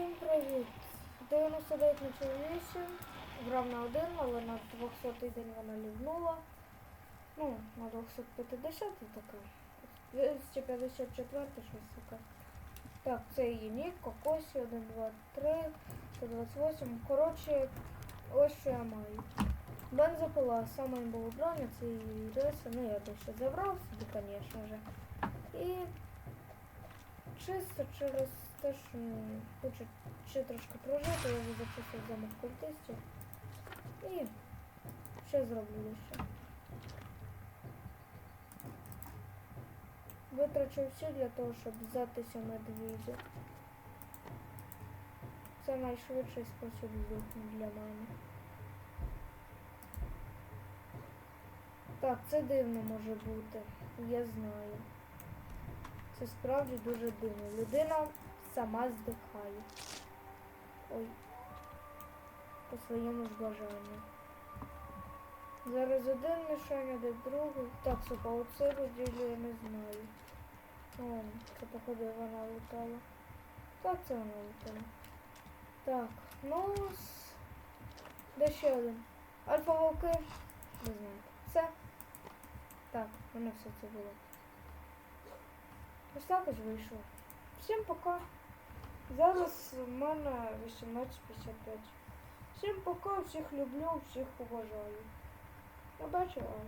Всім привіт! 99 на 8 грав на один, але на 200 день вона лівнула. Ну, на 250 така. 254 щось таке. Так, це її нік, кокосі, 1, 2, 3, 128. Коротше, ось що я маю. Бензопила, саме було броня, це її риса. Ну, я дещо забрав собі, звісно же. І чисто через те, що ну, хочу ще трошки прожити, я вже зачистив замок культистів. І ще зроблю ще. Витрачу всі для того, щоб взятися двізі. Це найшвидший спосіб для мене. Так, це дивно може бути. Я знаю. Це справді дуже дивно. Людина сама здихає. Ой. По своєму ж бажанню. Зараз один мішання, де другий. Так, стоп, а оце розділю я не знаю. О, це походу вона летала. Так, це вона летала. Так, ну де ще один? Альфа вовки. Не знаю. Все. Так, мене все це було. Ось так ось вийшло. Всім пока. Зараз в мене 18.55. Всім пока, всіх люблю, всіх поважаю. Вам.